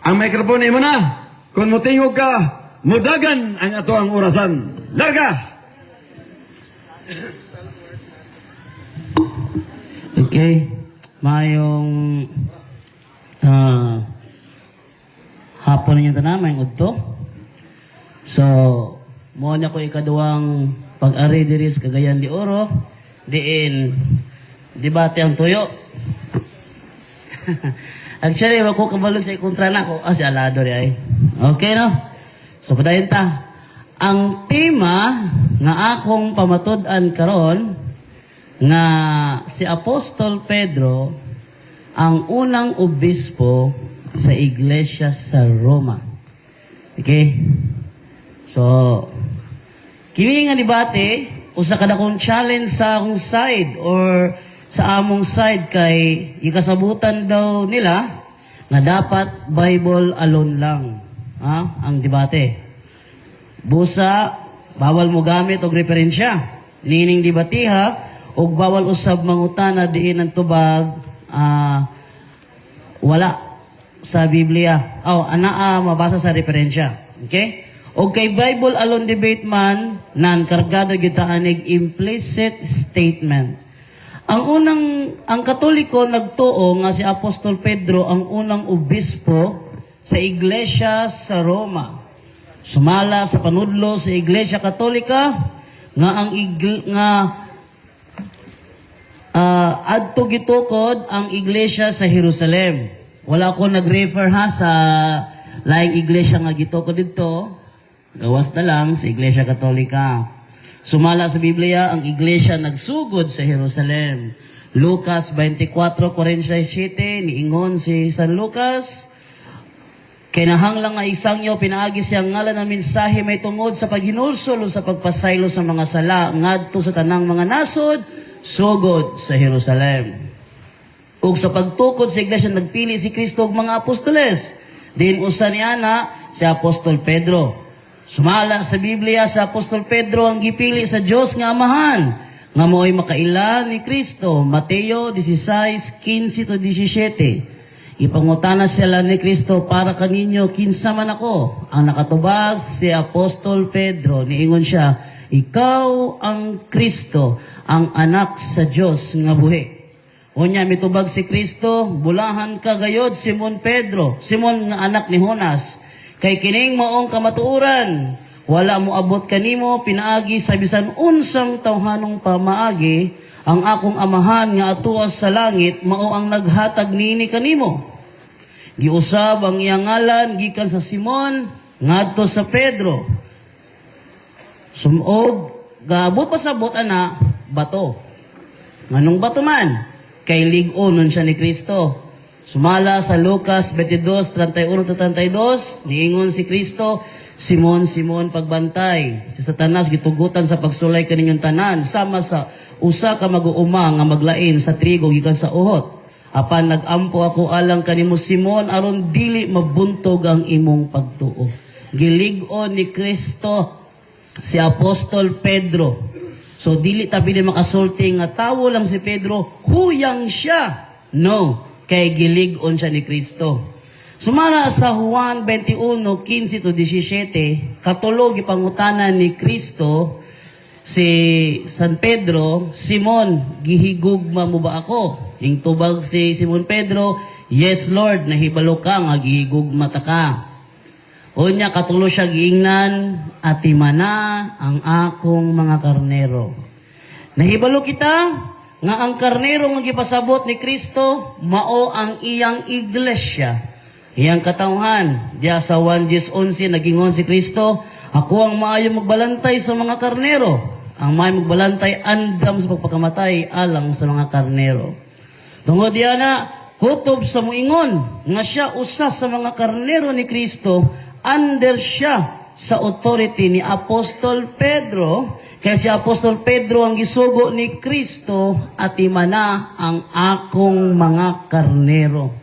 Ang microphone mo na. Kung mutingog ka, mudagan ang ato ang orasan. Larga! Okay. Mayong ah hapon ninyo tanan, may udto. So, mo na ko ikaduwang pag-ari diri sa Cagayan de Oro, diin debate ang tuyo. Actually, wag ko kabalog sa ikontra na ko. Ah, si Alado ay. Okay, no? So, padayon ta. Ang tema nga akong pamatud-an karon nga si Apostol Pedro ang unang obispo sa iglesia sa Roma. Okay? So, kini nga debate, usa ka na kong challenge sa akong side or sa among side kay ikasabutan daw nila nga dapat Bible alone lang ha, ang debate. Busa, bawal mo gamit og referensya. Nining debatiha, og bawal usab mangutana diin ang tubag ah, wala sa Biblia. Oh, anaa mabasa sa referensya. Okay? O kay Bible alone debate man, nan kargado kita anig implicit statement. Ang unang ang Katoliko nagtuo nga si Apostol Pedro ang unang obispo sa iglesia sa Roma. Sumala sa panudlo sa Iglesia Katolika nga ang igl- nga Ah, adto gitukod ang iglesia sa Jerusalem. Wala ko nag-refer ha sa laing iglesia nga gitukod dito. Gawas na lang sa iglesia katolika. Sumala sa Biblia, ang iglesia nagsugod sa Jerusalem. Lucas 24:47 niingon si San Lucas, Kinahanglang nga isang yo pinaagi siyang ngalan ng mensahe may tungod sa paghinulsol sa pagpasaylo sa mga sala ngadto sa tanang mga nasod sugod sa Jerusalem. Ug sa pagtukod sa iglesia nagpili si Kristo og mga apostoles. Din usa niya na si Apostol Pedro. Sumala sa Biblia sa Apostol Pedro ang gipili sa Dios nga amahan nga mo'y makailan ni Kristo. Mateo 16:15 to 17. Ipangutana sila ni Kristo para kaninyo kinsa man ako. Ang nakatubag si Apostol Pedro niingon siya, ikaw ang Kristo, ang anak sa Dios nga buhi. Unya mitubag si Kristo, bulahan ka gayod Simon Pedro, Simon nga anak ni Jonas. Kay kining maong kamatuuran, wala mo abot kanimo pinaagi sa bisan unsang tawhanong pamaagi, ang akong amahan nga atuas sa langit mao ang naghatag nini kanimo. Giusab ang iyang ngalan gikan sa Simon ngadto sa Pedro. Sumog gabot pa sa bot ana bato. Nganong bato man? Kay ligon nun siya ni Kristo. Sumala sa Lucas 22, 31 to 32, niingon si Kristo, Simon, Simon, pagbantay. Si Satanas gitugutan sa pagsulay kaninyong tanan, sama sa usa ka mag-uuma nga maglain sa trigo gikan sa uhot. Apan nagampo ako alang kanimo Simon aron dili mabuntog ang imong pagtuo. Gilig-on ni Kristo si Apostol Pedro. So dili tabi ni makasulti nga tawo lang si Pedro, huyang siya. No, kay gilig-on siya ni Kristo. Sumara sa Juan 21:15 to 17, katulog ipangutanan ni Kristo si San Pedro, Simon, gihigugma mo ba ako? Ing tubag si Simon Pedro, Yes Lord, nahibalo ka nga gihigugma ta ka. Unya katulo siya giingnan, atimana ang akong mga karnero. Nahibalo kita nga ang karnero nga gipasabot ni Kristo mao ang iyang iglesia. Iyang katawhan, diya sa 1 Gs 11 nagingon si Kristo, ako ang maayo magbalantay sa mga karnero. Ang maayo magbalantay andam sa pagpakamatay alang sa mga karnero. Tungod diya na, kutob sa muingon, nga siya usa sa mga karnero ni Kristo, under siya sa authority ni Apostol Pedro, kaya si Apostol Pedro ang gisugo ni Kristo at imana ang akong mga karnero.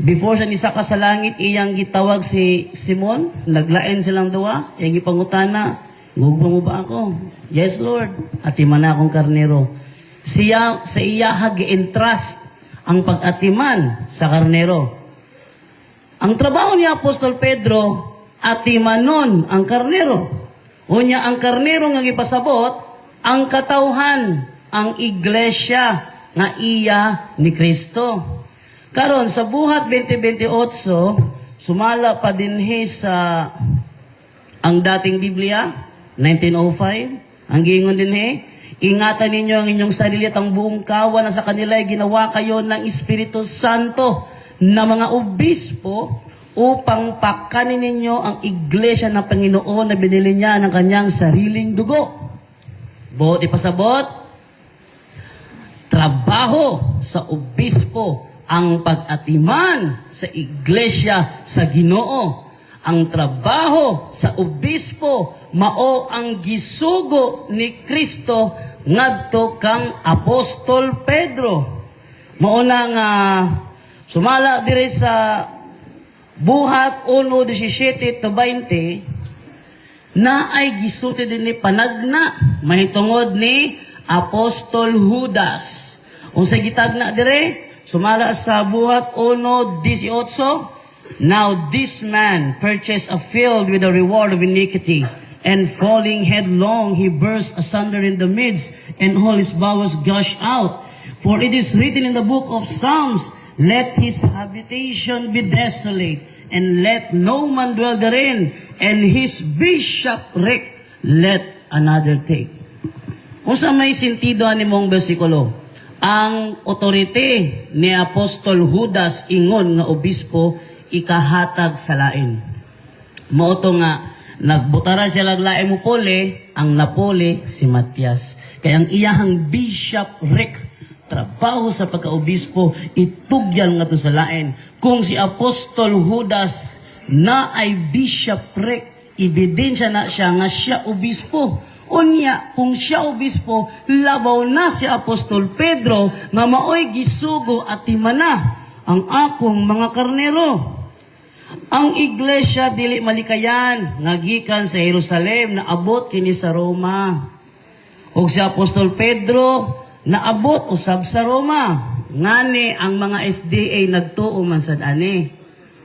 Before siya nisaka sa langit, iyang gitawag si Simon, naglain silang duwa, iyang gipangutana, gugma mo ba ako? Yes, Lord. At imana akong karnero. Siya, sa iya hagi entrust ang pag-atiman sa karnero. Ang trabaho ni Apostol Pedro, atimanon ang karnero. Unya ang karnero nga gipasabot, ang katawhan, ang iglesia nga iya ni Kristo. Karon sa buhat 2028, sumala pa dinhi sa ang dating Biblia, 1905, ang giingon din he, ingatan ninyo ang inyong sarili at ang buong kawan na sa kanila ay ginawa kayo ng Espiritu Santo na mga obispo upang pakanin ninyo ang iglesia ng Panginoon na binili niya ng kanyang sariling dugo. Buot ipasabot, trabaho sa obispo ang pag-atiman sa iglesia sa Ginoo. Ang trabaho sa obispo mao ang gisugo ni Kristo ngadto kang Apostol Pedro. Mao na nga sumala dire sa buhat 1:17 to 20 na ay gisuti din ni panagna mahitungod ni Apostol Judas. Unsa gitagna dire? Sumala sa buhat 1:18 Now this man purchased a field with a reward of iniquity, and falling headlong, he burst asunder in the midst, and all his bowels gushed out. For it is written in the book of Psalms, Let his habitation be desolate, and let no man dwell therein, and his bishopric let another take. Kung sa may sintido ni mong bersikulo, ang otorite ni Apostol Judas ingon nga obispo ikahatag sa lain. Mauto nga, nagbutara siya laglae mo pole, ang napole si Matias. Kaya ang iyahang bishop Rick, trabaho sa pagkaobispo, itugyan nga to sa lain. Kung si Apostol Judas na ay bishop Rick, ebidensya na siya nga siya obispo. Unya, kung siya obispo, labaw na si Apostol Pedro nga maoy gisugo at timana ang akong mga karnero. Ang iglesia dili malikayan nga gikan sa Jerusalem na abot kini sa Roma. Ug si Apostol Pedro naabot usab sa Roma. Ngani ang mga SDA nagtuo man sad ani.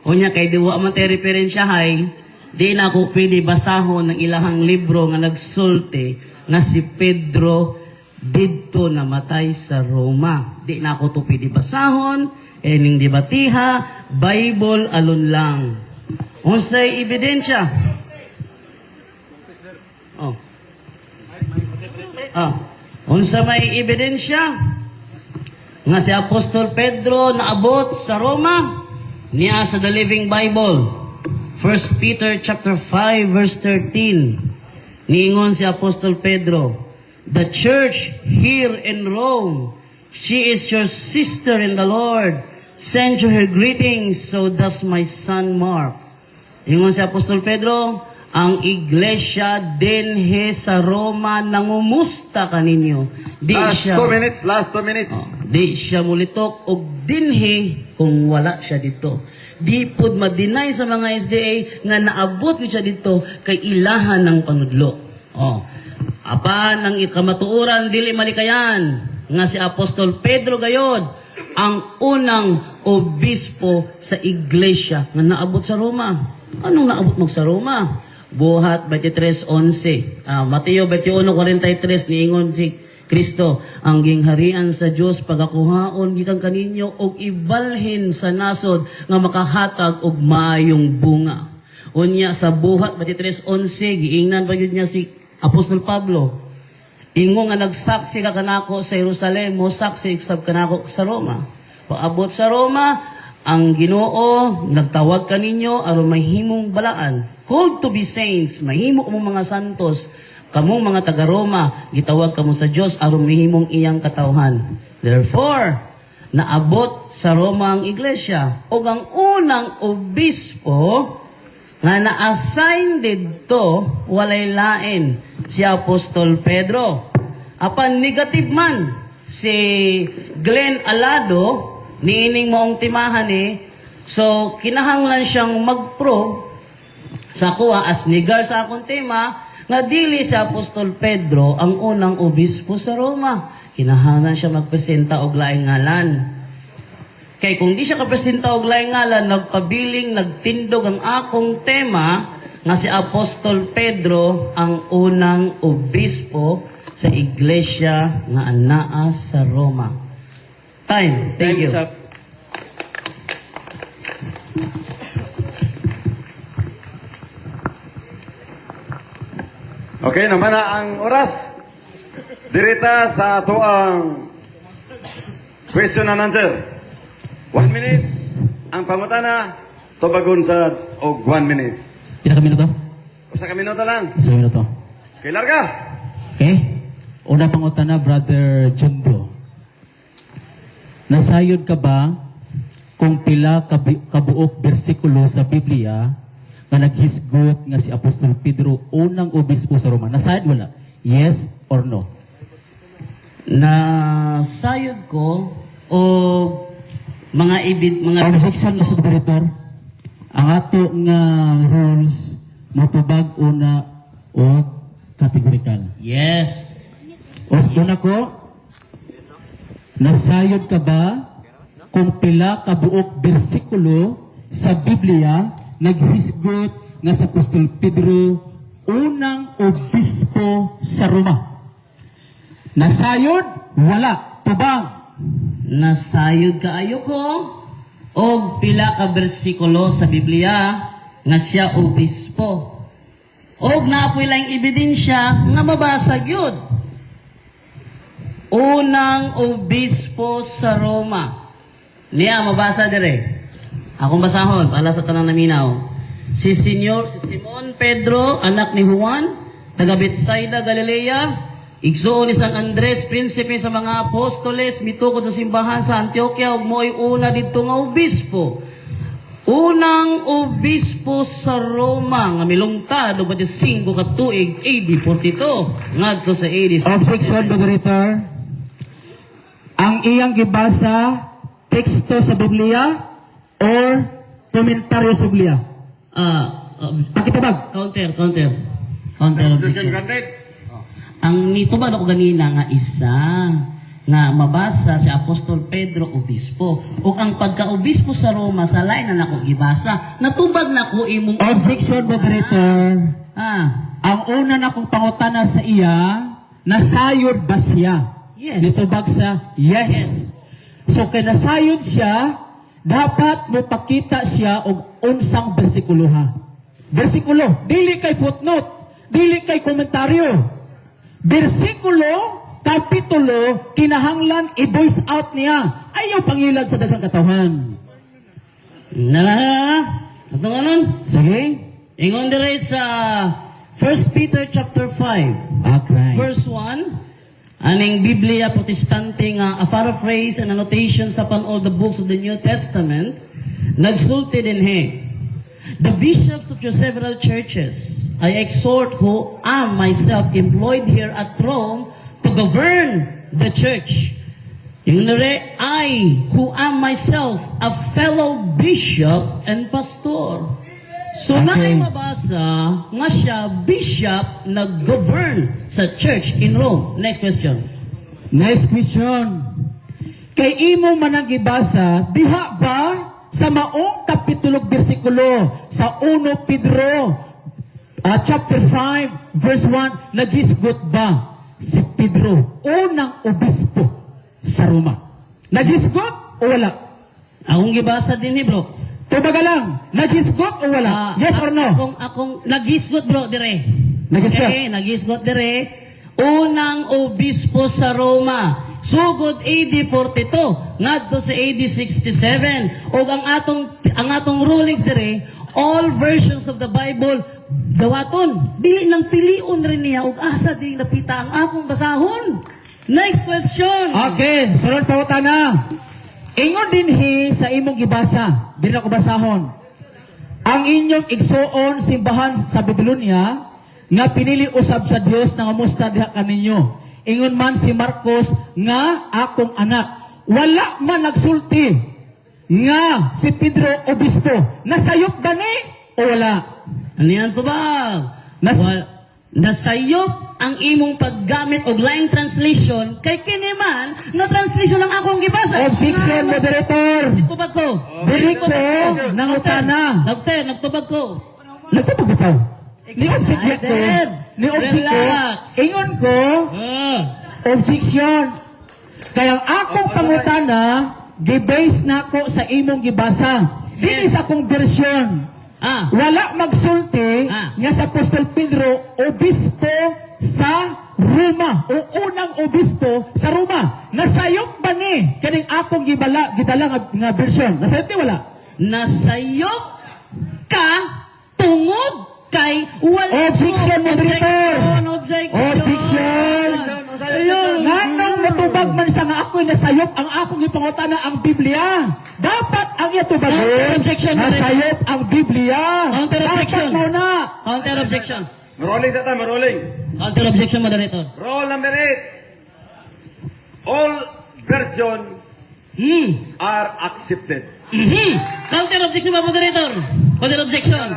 Unya kay diwa man tay referensyahay, di na ako pwede basahon ng ilahang libro nga nagsulti nga si Pedro didto namatay sa Roma. Di na ako to pwede basahon, ening debatiha, Bible alon lang. Unsay ebidensya? Oh. Ah, unsa may ebidensya? Nga si Apostol Pedro naabot sa Roma niya sa the Living Bible. 1 Peter chapter 5 verse 13. Niingon si Apostol Pedro, The church here in Rome, she is your sister in the Lord. Send you her greetings, so does my son Mark. Ingon si Apostol Pedro, ang iglesia dinhe sa Roma nangumusta kaninyo. Di Last siya, two minutes, last two minutes. di siya mulitok og dinhi kung wala siya dito. Di pud madinay sa mga SDA nga naabot siya dito kay ilahan ng panudlo. Oh. Apan ang ikamatuoran dili malikayan nga si Apostol Pedro gayod ang unang obispo sa iglesia nga naabot sa Roma. Anong naabot mo sa Roma? Buhat 23:11. Ah, Mateo 21:43 niingon si Kristo ang gingharian sa Dios pagakuhaon gikan kaninyo og ibalhin sa nasod nga makahatag og maayong bunga. Unya sa buhat 23:11 giingnan pa niya si Apostol Pablo. Ingo nga nagsaksi ka kanako sa Jerusalem, mo saksi sab kanako sa Roma. Paabot sa Roma, ang Ginoo nagtawag kaninyo aron mahimong balaan. Called to be saints, mahimo mo mga santos, kamong mga taga Roma, gitawag kamo sa Dios aron mahimong iyang katawhan. Therefore, naabot sa Roma ang iglesia ug ang unang obispo nga na-assign didto walay lain si Apostol Pedro. Apan negative man si Glenn Alado niining moong timahan eh. So kinahanglan siyang mag-probe sa kuha as nigar sa akong tema nga dili si Apostol Pedro ang unang obispo sa Roma. Kinahanglan siya magpresenta og laing ngalan. Kay kung di siya kapresenta og laing ngalan, nagpabiling, nagtindog ang akong tema nga si Apostol Pedro ang unang obispo sa iglesia nga anaa sa Roma. Time. Thank you. Time's up. Okay naman na ang oras. Dirita sa ato ang question and answer. One minute ang pangutana, tubagon sa og one minute. Kita kami na to? Usa ka minuto lang. Isa kami na to. Okay, larga. Okay? Una pang utana, Brother Jundo. Nasayod ka ba kung pila kabuok bersikulo sa Biblia nga naghisgot nga si Apostol Pedro unang obispo sa Roma? Nasayod wala? Yes or no? Na sayod ko o mga ibid mga Objection na sa moderator. Ang ato nga rules matubag una o categorical. Yes. O una ko, nasayod ka ba kung pila ka buok bersikulo sa Biblia naghisgot nga sa Apostol Pedro unang obispo sa Roma? Nasayod? Wala. Tubang. Nasayod kaayo ko og pila ka bersikulo sa Biblia nga siya obispo. Og naapoy lang ebidensya nga mabasag yun. Unang obispo sa Roma. Niya mabasa dire. Akong basahon para sa tanang naminaw. Si Senyor, si Simon Pedro, anak ni Juan, taga Bethsaida, Galilea, igsuon ni San Andres, prinsipe sa mga apostoles, mitukod sa simbahan sa Antioquia, ug mo'y una dito nga obispo. Unang obispo sa Roma nga milungtad og 25 ka tuig AD 42 ngadto sa AD 67. Objection, moderator. Ang iyang gibasa, teksto sa Biblia or komentaryo sa Biblia? Ah, uh, Pakitabag. counter, counter. Counter objection. Ang nitubad ako ganina nga isa nga mabasa si Apostol Pedro obispo ug ang pagka-obispo sa Roma sa lain na nako gibasa natubag na ko imong Objection, moderator. ah Ang una na kong pangutana sa iya, nasayod ba siya? Yes. Dito bag sa yes. So kay nasayod siya, dapat mo pakita siya og unsang bersikulo ha. Bersikulo, dili kay footnote, dili kay komentaryo. Bersikulo, kapitulo, kinahanglan i-voice out niya. Ayaw pangilan sa daghang katawan. nala Atong anon Sige? ingon dire sa 1 Peter chapter 5 Okay. verse 1 aning Biblia Protestante nga a paraphrase and annotations upon all the books of the New Testament nagsulti din he the bishops of your several churches I exhort who am myself employed here at Rome to govern the church. Yung nare I who am myself a fellow bishop and pastor So Okay. na ay mabasa nga siya bishop nag-govern sa church in Rome. Next question. Next question. Kay imo man ang gibasa, diha ba sa maong kapitulo bersikulo sa 1 Pedro ah, chapter 5 verse 1 nagisgot ba si Pedro unang obispo sa Roma? Nagisgot o wala? Akong gibasa din ni bro. Tubaga lang, nagisgot o Ah, wala? yes or no? Akong, akong, nagisgot bro dire. Nagisgot? Okay, nagisgot dire. Unang obispo sa Roma. Sugod AD 42, ngadto sa AD 67. O ang atong ang atong rulings dire, all versions of the Bible dawaton. Dili nang pilion rin niya og asa dili napita ang akong basahon. Next question. Okay, sunod pa na. Ingon din hi sa imong gibasa, di na ko basahon. Ang inyong igsuon simbahan sa Babylonia nga pinili usab sa Dios nga musta diha kaninyo. Ingon man si Marcos nga akong anak. Wala man nagsulti nga si Pedro obispo. Nasayop gani o wala? To ba? Nas- Wal- nasayop ang imong paggamit og line translation kay kini man na translation ang akong gibasa. Objection, moderator. Nagtubag ko. Dili ko nangutana. Nagte, nagtubag ko. Nagtubag bitaw. Ni object ko. Ni object ko. Relax. Ingon ko, Ah. objection. Kaya ang akong pangutana, gi-base na ko sa imong gibasa. Dili Yes. sa akong version. Ah. Wala magsulti Ah. nga sa Apostol Pedro, obispo sa Roma o unang obispo sa Roma. Nasayop ba ni kaning akong gibala gidala nga, nga version? Nasayop ni wala? Nasayop ka tungod kay wala Objection, moderator. Objection. Nganong matubag man sa nga ako'y nasayop ang akong ipangutana ang Biblia. Dapat ang itubagon. objection, Nasayop ang Biblia. Counter objection. Dapat mo na. Counter objection. Rolling sa time, rolling. Counter objection, moderator. Roll number eight. All version Hmm. are accepted. Mhm. Counter objection ba, moderator? Counter objection.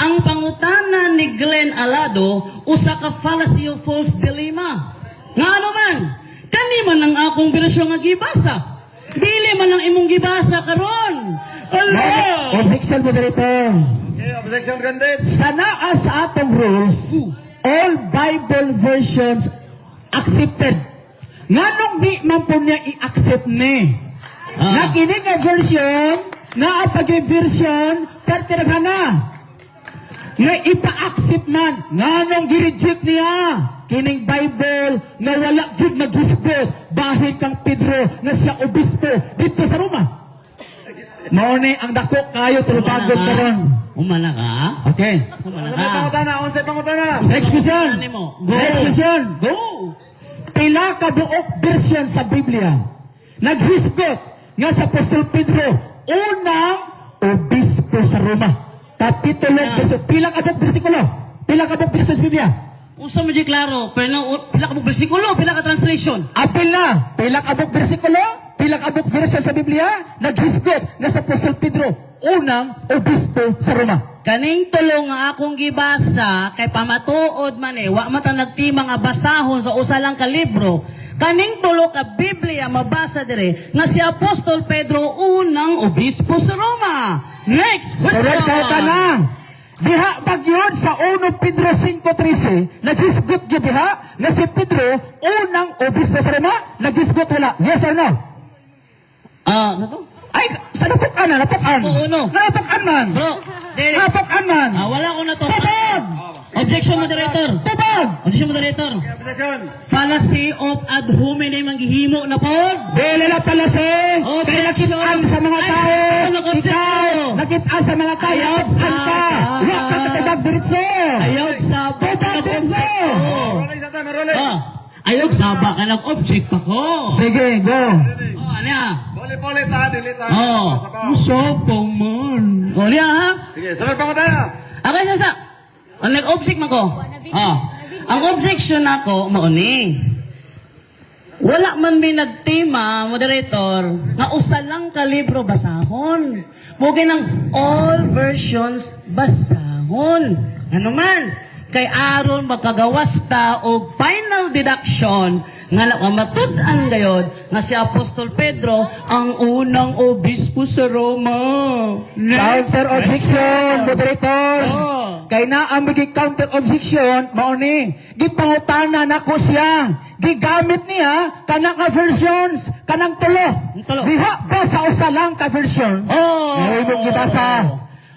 Ang pangutana ni Glenn Alado, usa ka fallacy of false dilemma. Nga ano man, kani man ang akong bersyon nga gibasa. Dili man ang imong gibasa karon. Ala! Objection, moderator. Okay, objection granted. Sa naa sa atong rules, all Bible versions accepted. Nganong di man po niya i-accept ni? Ah. Na kini nga version, na pag version, pertiraghan na. Nga ipa-accept man, nganong gi-reject niya? Kining Bible na wala gyud naghisgot bahid kang Pedro na siya obispo dito sa Roma. Mao ni ang dako kayo tulpagod karon. Umana ka? Okay. Umana ka? pangutana? Unsay pangutana? Next question. Next question. Go! Pila ka buok version sa Biblia naghisgot nga sa Apostol Pedro unang obispo sa Roma. Kapitulo Ah. verso pila ka bersikulo? Pila ka verso sa Biblia? Usa mo di klaro, pero pila ka bersikulo, pila ka translation. Apil na. Pila ka bersikulo? Pila ka version sa Biblia naghisgot nga sa Apostol Pedro unang obispo sa Roma. Kaning tulo nga akong gibasa kay pamatuod man eh, wa man ta nagtima nga basahon sa usa lang ka libro. Kaning tulo ka Biblia mabasa dire nga si Apostol Pedro obispo sa Roma. Next question. Correct ka ka na. Diha bagyod sa 1 Pedro 5.13, naghisgot gyud diha na si Pedro unang obispo sa Roma, naghisgot wala. Yes or no? Ah, ano to? Ay, sa napukan na, napukan. Oo, no. Napukan man. Bro, dire. Napukan man. Ah, wala ko na to. Objection moderator. Tubag! Objection moderator. Fallacy of ad hominem ang gihimo na pod. Dili na Oh, kaya nakitaan sa mga tao. Ikaw, tayo. nakitaan sa mga tao. Ayaw sa- ka. Wa ka katubag diritso. Ayaw sa Tubag diritso. Sa. Ah, ayaw saba ka nag-object pa ko. Sige, go. Oh, ano? Poli-poli ta, dili ta. Oh. Sabaw. Usapang man. O niya ha? Sige, sunod pangutana. Okay, sasa. Ang nag-object man ko. Ah. Ang objection nako, mauni. Wala man may nagtima, moderator, nga usa lang ka libro basahon. Mugay ng all versions basahon. Ano man? Kay aron magkagawas ta og final deduction nga na matud-an gayod nga si Apostol Pedro ang unang obispo sa Roma. Counter objection, moderator. Oh. Kay na ang magi counter objection, mao ni. Gipangutana nako siya. Gigamit niya kanang nga versions, kanang tulo. Tulo. Diha basa usa lang ka versions. Oh. Ngayon mong gibasa.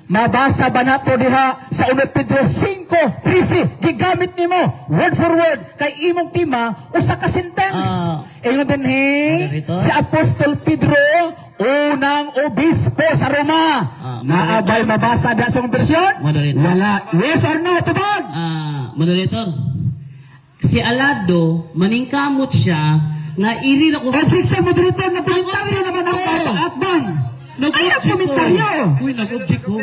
Mabasa ba nato diha sa 1 Pedro 5, 13, gigamit nimo word for word kay imong tima usa ka sentence. Ah. Ingon din Moderator? si Apostol Pedro unang obispo sa Roma. Ah, Naabay mabasa da sa bersyon? Moderator. Wala. Yes or no, tubag? Ah, moderator. Si Alado, maningkamot siya nga iri na ko Objection, moderator, na komentaryo naman ang papa-atbang. Ay, ang komentaryo. Uy, nag-object ko.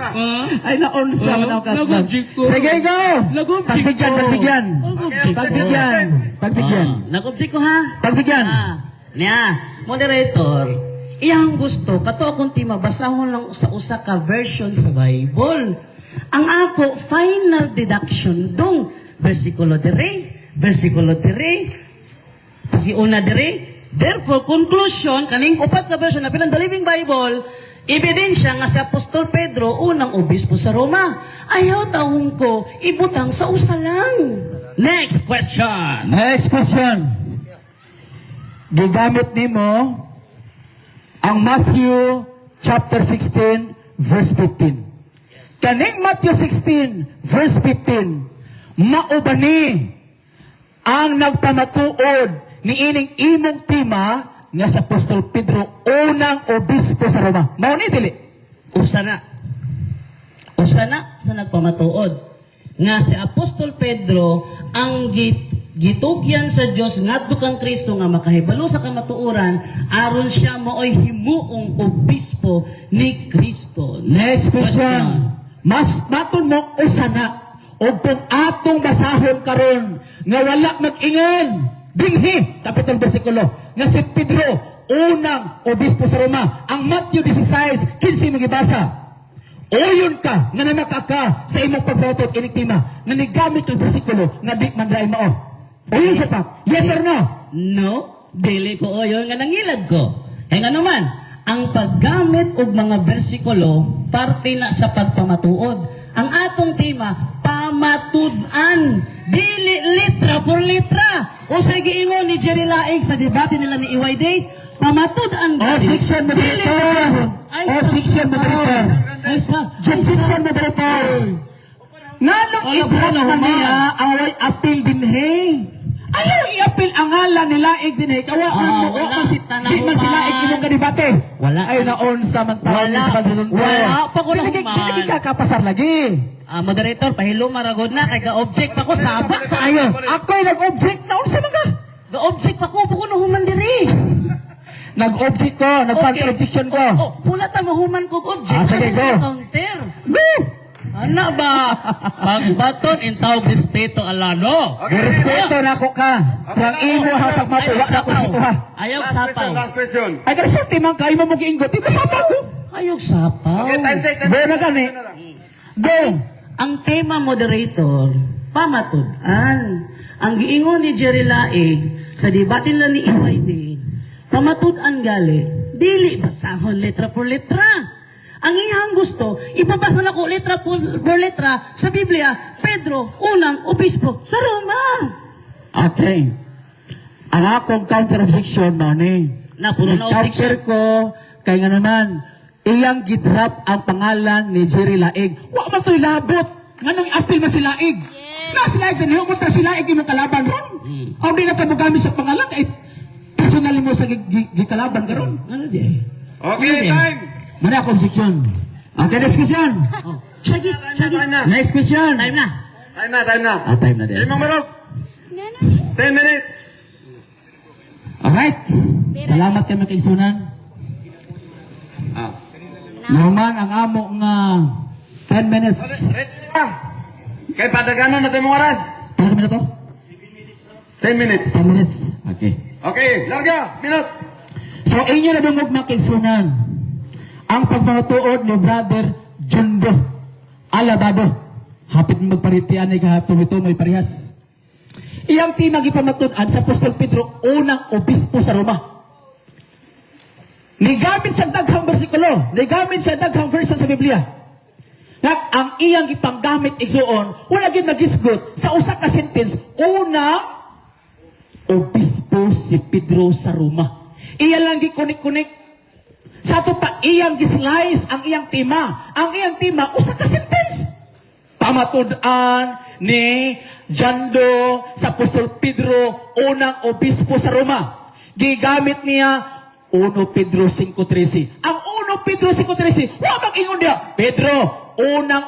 Ah, Ay, naunsa man ang katbang. nag-object ko. Sige, go. Nag-object Pagbigyan, ko. pagbigyan. Nag-object ko. Pagbigyan. Pagbigyan. Ah, nag-object ko ha? Pagbigyan. Ah, niya, moderator, iyang gusto, kato akong tima, basahon lang sa usa ka version sa Bible. Ang ako, final deduction dong, versikulo dire, versikulo dire, kasi una dire. Therefore, conclusion, kaning upat ka version na pilang the Living Bible, ebidensya nga si Apostol Pedro, unang obispo sa Roma. Ayaw taong ko, ibutang sa usa lang. Next question. Next question. Gigamit nimo ang Matthew chapter 16 verse 15. Kaning Matthew 16 verse 15 maubani ang nagpamatuod ni ining imong tima nga sa Apostol Pedro unang obispo sa Roma. Mao ni dili. Usa na. Usa na sa nagpamatuod nga si Apostol Pedro ang git gitugyan sa Dios ngadto kang Kristo nga makahibalo sa kamatuoran aron siya maoy himuong obispo ni Kristo. Next question. Mas maton mo usa na og kung atong basahon karon nga wala mag-ingon dinhi kapitong bersikulo nga si Pedro unang obispo sa Roma ang Matthew 16 kinsa imong gibasa Oyon ka nga nanaka ka sa imong pagboto iniktima nga nigamit ang bersikulo nga di man dai mao. Oyon sa pak. Yes or no? No, dili ko o yun nga nangilad ko. Kaya nga naman, ang paggamit og mga bersikulo, parte na sa pagpamatuod. Ang atong tema, pamatudan. Dili litra por litra. O sa giingon ni Jerry Laig sa debate nila ni EY Day, pamatudan. Objection, Dili moderator. Objection, moderator. Objection mo dito. Nganong Wala i-block na niya ang way appeal din he? Ayaw i-appeal ang ngalan nila ig din he. Kawa Ah, man mo wala. o si Di man sila ig imong kadibate. Wala. Ay naon sa man taon Wala. sa pagdudunto. Wala pa ko na Hindi human. hindi ka kapasar lagi. Ah, moderator, pahilo maragod na, kay ga-object pa ko, sabak pa Ayo, ako'y nag-object na unsa man ka? Ga-object pa ko, buko na human diri. Nag-object ko, nag-counter-objection ko. Oh, oh, pula ta mahuman kog object. Ah, sige, Ano go. Counter. Go! Ano ba? Magbaton in tawag respeto alano. Okay, Respeto na ko ka. Kung imo ha pagmatuwa na ko sa ha. Ayaw Last question, sapaw. last question. Ay, kasi timang kayo mo mag-iingot. Ito sa ko. Ayaw sapaw. Okay, time check. time Go na gani. Go! Ang tema moderator, pamatudan. Ang giingon ni Jerry Laig sa debate nila ni EYD, pamatudan gali, dili basahon letra por letra. Ang iyang gusto, ipabasa na ko letra por, letra sa Biblia, Pedro, unang obispo sa Roma. Okay. Ang akong counter-objection ni. Na, puro na objection. ko, kay nga naman, iyang gidrap ang pangalan ni Jerry Laig. Wa man to'y labot. Nga nung apil na si Laig. Na si Laig, ganyan mo si Laig yung kalaban ron. Mm. Ang di na ka gamit sa pangalan, kay personal mo sa gi- gi- gikalaban ka ron. Ano di? Okay, Okay. time. Mana ako objection. Okay, next question. Oh. Shagi, shagi. Time na. Next question. Time na. Time na, time na. Ah, time na din. Limang marok. Ten minutes. Alright. Salamat kay makaigsunan. Ah. Naman ang amo nga 10 minutes. Ready na. Kay padaganon natin mong oras. Ilan minuto? Ten minutes. 10 minutes. Okay. Okay, larga. Minute. So inyo na bang magmakisunan ang pagmatuod ni Brother Jundo Alabado. Hapit magparitian ni kahatong ito may parehas. Iyang timang ipamatudan sa Apostol Pedro, unang obispo sa Roma. Nigamit sa daghang bersikulo, nigamit sa daghang verse sa Biblia. Nak ang iyang ipanggamit igsuon, wala gyud nagisgot sa usa ka sentence, unang obispo si Pedro sa Roma. Iya lang gikunik-kunik. Sa ato pa, iyang gislice ang iyang tema. Ang iyang tema, usa ka sentence. Pamatudan ni Jando sa Apostol Pedro, unang obispo sa Roma. Gigamit niya 1 Pedro 5.13. Ang 1 Pedro 5.13, wabang ingon niya, Pedro, unang